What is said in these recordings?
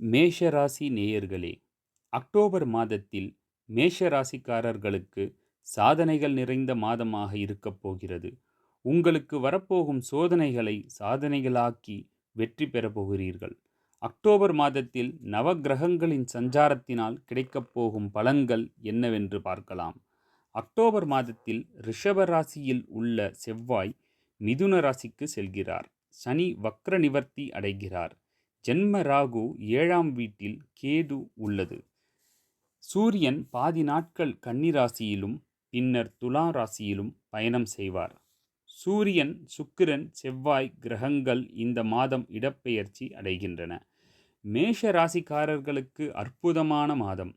மேஷராசி நேயர்களே அக்டோபர் மாதத்தில் மேஷ ராசிக்காரர்களுக்கு சாதனைகள் நிறைந்த மாதமாக இருக்கப் போகிறது. உங்களுக்கு வரப்போகும் சோதனைகளை சாதனைகளாக்கி வெற்றி பெறப் போகிறீர்கள். அக்டோபர் மாதத்தில் நவக்கிரகங்களின் சஞ்சாரத்தினால் கிடைக்கப் போகும் பலன்கள் என்னவென்று பார்க்கலாம். அக்டோபர் மாதத்தில் ரிஷப ராசியில் உள்ள செவ்வாய் மிதுன ராசிக்கு செல்கிறார். சனி வக்ர நிவர்த்தி அடைகிறார். ஜென்ம ராகு ஏழாம் வீட்டில் கேது உள்ளது. சூரியன் பாதி நாட்கள் கன்னிராசியிலும் பின்னர் துலா ராசியிலும் பயணம் செய்வார். சூரியன் சுக்கிரன் செவ்வாய் கிரகங்கள் இந்த மாதம் இடப்பெயர்ச்சி அடைகின்றன. மேஷ ராசிக்காரர்களுக்கு அற்புதமான மாதம்.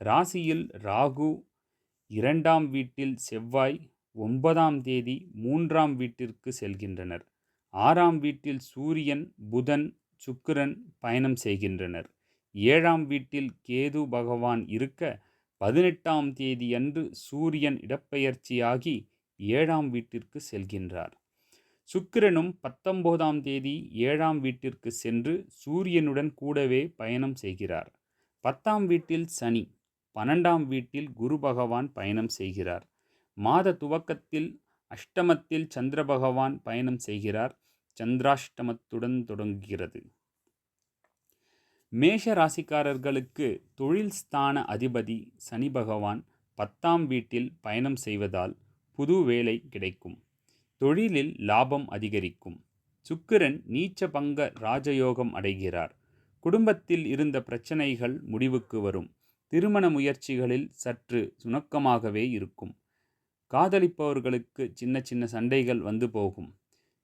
ராசியில் ராகு இரண்டாம் வீட்டில் செவ்வாய் ஒன்பதாம் தேதி மூன்றாம் வீட்டிற்கு செல்கின்றனர். ஆறாம் வீட்டில் சூரியன் புதன் சுக்கிரன் பயணம் செய்கின்றனர். ஏழாம் வீட்டில் கேது பகவான் இருக்க பதினெட்டாம் தேதி அன்று சூரியன் இடப்பெயர்ச்சியாகி ஏழாம் வீட்டிற்கு செல்கின்றார். சுக்கிரனும் பத்தொன்பதாம் தேதி ஏழாம் வீட்டிற்கு சென்று சூரியனுடன் கூடவே பயணம் செய்கிறார். பத்தாம் வீட்டில் சனி பன்னெண்டாம் வீட்டில் குரு பகவான் பயணம் செய்கிறார். மாத துவக்கத்தில் அஷ்டமத்தில் சந்திர பகவான் பயணம் செய்கிறார். சந்திராஷ்டமத்துடன் தொடங்குகிறது. மேஷ ராசிக்காரர்களுக்கு தொழில் ஸ்தான அதிபதி சனி பகவான் பத்தாம் வீட்டில் பயணம் செய்வதால் புது வேலை கிடைக்கும். தொழிலில் லாபம் அதிகரிக்கும். சுக்கிரன் நீச்ச பங்க ராஜயோகம் அடைகிறார். குடும்பத்தில் இருந்த பிரச்சனைகள் முடிவுக்கு வரும். திருமண முயற்சிகளில் சற்று சுணக்கமாகவே இருக்கும். காதலிப்பவர்களுக்கு சின்ன சின்ன சண்டைகள் வந்து போகும்.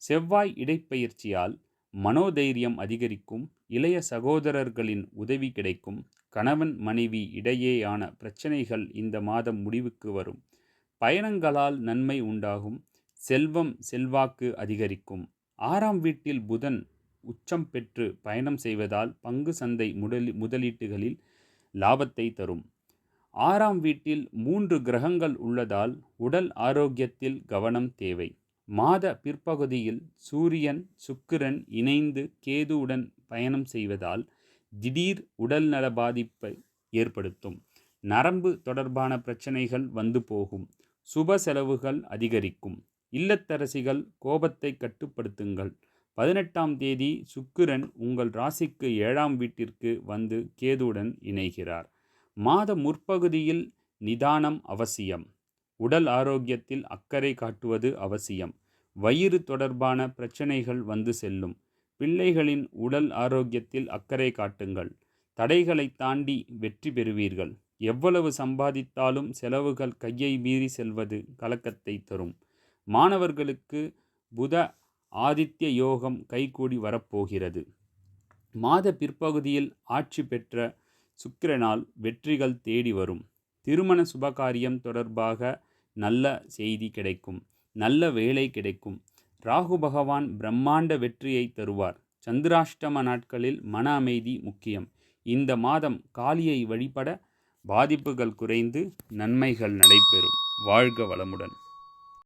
செவ்வாய் இடைப்பயிற்சியால் மனோதைரியம் அதிகரிக்கும் இளைய சகோதரர்களின் உதவி கிடைக்கும் கணவன் மனைவி இடையேயான பிரச்சனைகள் இந்த மாதம் முடிவுக்கு வரும். பயணங்களால் நன்மை உண்டாகும் செல்வம் செல்வாக்கு அதிகரிக்கும். ஆறாம் வீட்டில் புதன் உச்சம் பெற்று பயணம் செய்வதால் பங்கு சந்தை முதலி முதலீட்டுகளில் லாபத்தை தரும். ஆறாம் வீட்டில் மூன்று கிரகங்கள் உள்ளதால் உடல் ஆரோக்கியத்தில் கவனம் தேவை. மாத பிற்பகுதியில் சூரியன் சுக்கிரன் இணைந்து கேதுவுடன் பயணம் செய்வதால் திடீர் உடல்நல பாதிப்பை ஏற்படுத்தும். நரம்பு தொடர்பான பிரச்சனைகள் வந்து போகும். சுப செலவுகள் அதிகரிக்கும். இல்லத்தரசிகள் கோபத்தை கட்டுப்படுத்துங்கள். பதினெட்டாம் தேதி சுக்கிரன் உங்கள் ராசிக்கு ஏழாம் வீட்டிற்கு வந்து கேதுவுடன் இணைகிறார். மாத முற்பகுதியில் நிதானம் அவசியம். உடல் ஆரோக்கியத்தில் அக்கறை காட்டுவது அவசியம். வயிறு தொடர்பான பிரச்சனைகள் வந்து செல்லும். பிள்ளைகளின் உடல் ஆரோக்கியத்தில் அக்கறை காட்டுங்கள். தடைகளை தாண்டி வெற்றி பெறுவீர்கள். எவ்வளவு சம்பாதித்தாலும் செலவுகள் கையை மீறி செல்வது கலக்கத்தை தரும். மாணவர்களுக்கு புத ஆதித்ய யோகம் கைகூடி வரப்போகிறது. மாத பிற்பகுதியில் ஆட்சி பெற்ற சுக்கிரனால் வெற்றிகள் தேடி வரும். திருமண சுபகாரியம் தொடர்பாக நல்ல செய்தி கிடைக்கும் நல்ல வேலை கிடைக்கும். ராகு பகவான் பிரம்மாண்ட வெற்றியை தருவார். சந்திராஷ்டம நாட்களில் மன அமைதி முக்கியம். இந்த மாதம் காளியை வழிபட பாதிப்புகள் குறைந்து நன்மைகள் நடைபெறும். வாழ்க வளமுடன்.